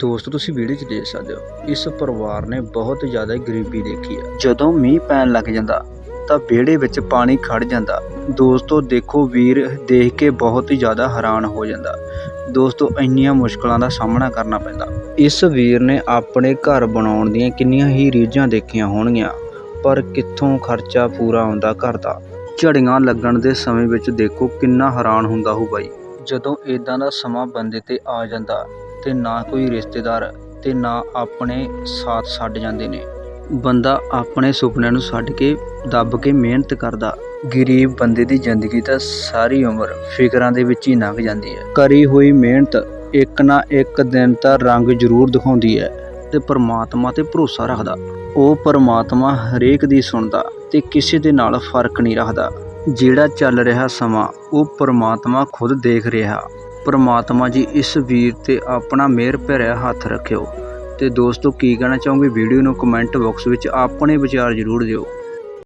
ਦੋਸਤੋ ਤੁਸੀਂ ਵੀਡੀਓ 'ਚ ਦੇਖ ਸਕਦੇ ਹੋ ਇਸ ਪਰਿਵਾਰ ਨੇ ਬਹੁਤ ਜ਼ਿਆਦਾ ਗਰੀਬੀ ਦੇਖੀ ਹੈ। ਜਦੋਂ ਮੀਂਹ ਪੈਣ ਲੱਗ ਜਾਂਦਾ ਤਾਂ ਵਿਹੜੇ ਵਿੱਚ ਪਾਣੀ ਖੜ ਜਾਂਦਾ। ਦੋਸਤੋ ਦੇਖੋ ਵੀਰ ਦੇਖ ਕੇ ਬਹੁਤ ਹੀ ਜ਼ਿਆਦਾ ਹੈਰਾਨ ਹੋ ਜਾਂਦਾ। ਦੋਸਤੋ ਇੰਨੀਆਂ ਮੁਸ਼ਕਲਾਂ ਦਾ ਸਾਹਮਣਾ ਕਰਨਾ ਪੈਂਦਾ। ਇਸ ਵੀਰ ਨੇ ਆਪਣੇ ਘਰ ਬਣਾਉਣ ਦੀਆਂ ਕਿੰਨੀਆਂ ਹੀ ਰੀਝਾਂ ਦੇਖੀਆਂ ਹੋਣਗੀਆਂ ਪਰ ਕਿੱਥੋਂ ਖਰਚਾ ਪੂਰਾ ਹੁੰਦਾ ਘਰ ਦਾ? ਝੜੀਆਂ ਲੱਗਣ ਦੇ ਸਮੇਂ ਵਿੱਚ ਦੇਖੋ ਕਿੰਨਾ ਹੈਰਾਨ ਹੁੰਦਾ ਹੋ ਬਾਈ। ਜਦੋਂ ਇਦਾਂ ਦਾ ਸਮਾਂ ਬੰਦੇ ਤੇ ਆ ਜਾਂਦਾ ਤੇ ਨਾ ਕੋਈ ਰਿਸ਼ਤੇਦਾਰ ਤੇ ਨਾ ਆਪਣੇ ਸਾਥ ਛੱਡ ਜਾਂਦੇ ਨੇ। ਬੰਦਾ ਆਪਣੇ ਸੁਪਨਿਆਂ ਨੂੰ ਛੱਡ ਕੇ ਦੱਬ ਕੇ ਮਿਹਨਤ ਕਰਦਾ। ਗਰੀਬ ਬੰਦੇ ਦੀ ਜ਼ਿੰਦਗੀ ਤਾਂ ਸਾਰੀ ਉਮਰ ਫਿਕਰਾਂ ਦੇ ਵਿੱਚ ਹੀ ਲੰਘ ਜਾਂਦੀ ਹੈ। ਕਰੀ ਹੋਈ ਮਿਹਨਤ ਇੱਕ ਨਾ ਇੱਕ ਦਿਨ ਤਾਂ ਰੰਗ ਜ਼ਰੂਰ ਦਿਖਾਉਂਦੀ ਹੈ ਤੇ ਪਰਮਾਤਮਾ ਤੇ ਭਰੋਸਾ ਰੱਖਦਾ। ਉਹ ਪਰਮਾਤਮਾ ਹਰੇਕ ਦੀ ਸੁਣਦਾ ਤੇ ਕਿਸੇ ਦੇ ਨਾਲ ਫ਼ਰਕ ਨਹੀਂ ਰੱਖਦਾ। ਜਿਹੜਾ ਚੱਲ ਰਿਹਾ ਸਮਾਂ ਉਹ ਪਰਮਾਤਮਾ ਖੁਦ ਦੇਖ ਰਿਹਾ। ਪਰਮਾਤਮਾ ਜੀ, ਇਸ ਵੀਰ ਤੇ ਆਪਣਾ ਮਿਹਰ ਭਰਿਆ ਹੱਥ ਰੱਖਿਓ। ਤੇ ਦੋਸਤੋ, ਕੀ ਕਹਿਣਾ ਚਾਹੋਗੇ ਵੀਡੀਓ ਨੂੰ ਕਮੈਂਟ ਬਾਕਸ ਵਿੱਚ ਆਪਣੇ ਵਿਚਾਰ ਜ਼ਰੂਰ ਦਿਓ।